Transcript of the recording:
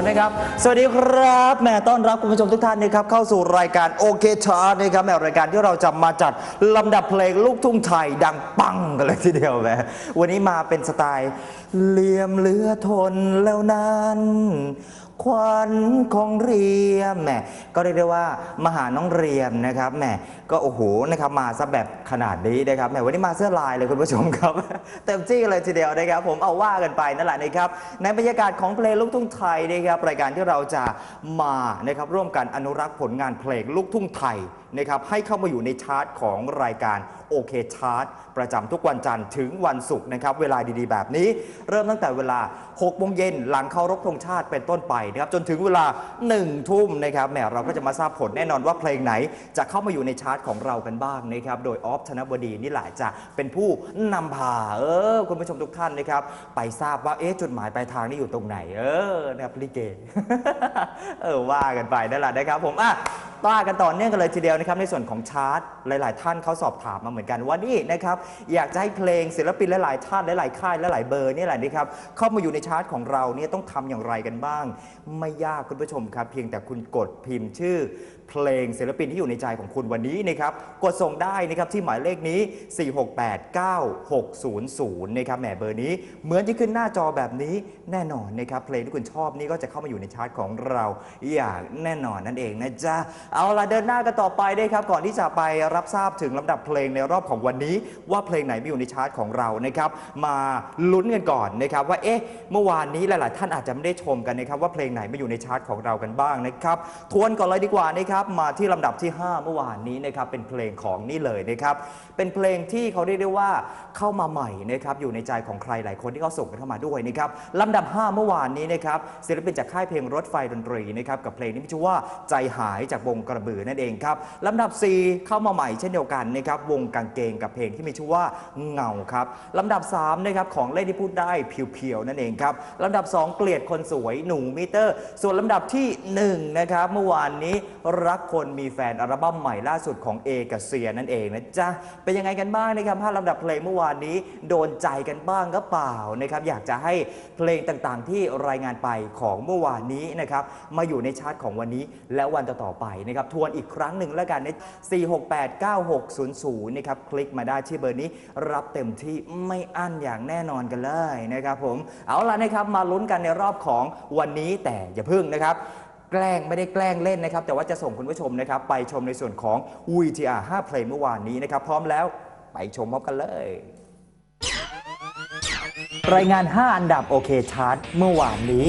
นะครับ สวัสดีครับแหม่ต้อนรับคุณผู้ชมทุกท่านนะครับเข้าสู่รายการโอเคชาร์นะครับแหม่รายการที่เราจะมาจัดลำดับเพลงลูกทุ่งไทยดังปังกันเลยทีเดียวแหมวันนี้มาเป็นสไตล์เหลี่ยมเหลือทนแล้วนั้นควันของเรียมแหมก็เรียกได้ว่ามาหาน้องเรียมนะครับแหมก็โอ้โหนะครับมาซะแบบขนาดนี้นะครับแหมวันนี้มาเสื้อลายเลยคุณผู้ชมครับ เต็มที่เลยทีเดียวนะครับ ผมเอาว่ากันไปนั่นแหละนะครับในบรรยากาศของเพลงลูกทุ่งไทยนะครับรายการที่เราจะมานะครับร่วมกันอนุรักษ์ผลงานเพลงลูกทุ่งไทยนะครับให้เข้ามาอยู่ในชาร์ตของรายการโอเคชาร์ตประจำทุกวันจันทร์ถึงวันศุกร์นะครับเวลาดีๆ แบบนี้ เริ่มตั้งแต่เวลา6โมงเย็นหลังเคารพธงชาติเป็นต้นไปนะครับจนถึงเวลา1ทุ่มนะครับแหมเราก็จะมาทราบผลแน่นอนว่าเพลงไหน จะเข้ามาอยู่ในชาร์ตของเรากันบ้างนะครับโดยออฟธนบดีนี่แหละจะเป็นผู้นำพาเออคุณผู้ชมทุกท่านนะครับไปทราบว่าเอ๊ะจุดหมายปลายทางนี่อยู่ตรงไหน เออนะครับลิเกเออว่ากันไปนั่นแหละนะครับผมอะ ว่ากันต่อเนื่องกันเลยทีเดียวนะครับในส่วนของชาร์ตหลาย ๆ ท่านเขาสอบถามมาเหมือนกันว่านี่นะครับอยากจะให้เพลงศิลปินหลาย ๆ ท่านหลาย ๆ ค่ายหลาย ๆ เบอร์นี่แหละนะครับเข้ามาอยู่ในชาร์ตของเราเนี่ยต้องทำอย่างไรกันบ้าง ไม่ยากคุณผู้ชมครับ เพียงแต่คุณกดพิมพ์ชื่อ เพลงศิลปินที่อยู่ในใจของคุณวันนี้นะครับกดส่งได้นะครับที่หมายเลขนี้ 4689600นะครับแหมเบอร์นี้ เหมือนที่ขึ้นหน้าจอแบบนี้แน่นอนนะครับเพลงที่คุณชอบนี่ก็จะเข้ามาอยู่ในชาร์ตของเราอย่างแน่นอนนั่นเองนะจ๊ะเอาละเดินหน้ากันต่อไปได้ครับ ก่อนที่จะไปรับทราบถึงลำดับเพลงในรอบของวันนี้ ว่าเพลงไหนมีอยู่ในชาร์ตของเรานะครับ มาลุ้นกันก่อนนะครับ ว่าเอ๊ะเมื่อวานนี้หลาย ๆ ท่านอาจจะไม่ได้ชมกันนะครับ ว่าเพลงไหนไม่อยู่ในชาร์ตของเรากันบ้างนะครับทวนก่อนเลยดีกว่านะครับมาที่ลำดับที่ 5 เมื่อวานนี้นะครับเป็นเพลงของนี่เลยนะครับเป็นเพลงที่เขาเรียกได้ว่าเข้ามาใหม่นะครับอยู่ในใจของใครหลายคนที่เขาส่งกันเข้ามาด้วยนะครับลำดับ 5 เมื่อวานนี้นะครับศิลปินจากค่ายเพลงรถไฟดนตรีนะครับกับเพลงที่มีชื่อว่าใจหายจากวงกระบือนั่นเองครับลำดับ 4 เข้ามาใหม่เช่นเดียวกันนะครับวงกางเกงกับเพลงที่มีชื่อว่าเงาครับลำดับ3นะครับของเล่นที่พูดได้เพียวๆนั่นเองครับลำดับ 2 เกลียดคนสวยหนูมิเตอร์ ส่วนลำดับทีหนึ่1นะครับเมื่อวานนี้รักคนมีแฟนอัลบั้มใหม่ล่าสุดของเอกับเซียนั่นเองนะจ๊ะเป็นยังไงกันบ้างนะครับห้าลำดับเพลงเมื่อวานนี้โดนใจกันบ้างก็เปล่านะครับอยากจะให้เพลงต่างๆ ที่รายงานไปของเมื่อวานนี้นะครับมาอยู่ในชาร์ตของวันนี้และวันต่อๆไปนะครับทวนอีกครั้งหนึ่งแล้วกันใน4689600นะครับคลิกมาได้ที่เบอร์นี้รับเต็มที่ไม่อั้นอย่างแน่นอนกันเลยนะครับผมเอาล่ะนะครับมาลุ้นกันในรอบของวันนี้แต่อย่าพึ่งนะครับแกล้งไม่ได้แกล้งเล่นนะครับ แต่ว่าจะส่งคุณผู้ชมนะครับ ไปชมในส่วนของ VTR 5เพลงเมื่อวานนี้นะครับ พร้อมแล้วไปชมพร้อมกันเลย รายงาน 5 อันดับโอเคชาร์ตเมื่อวานนี้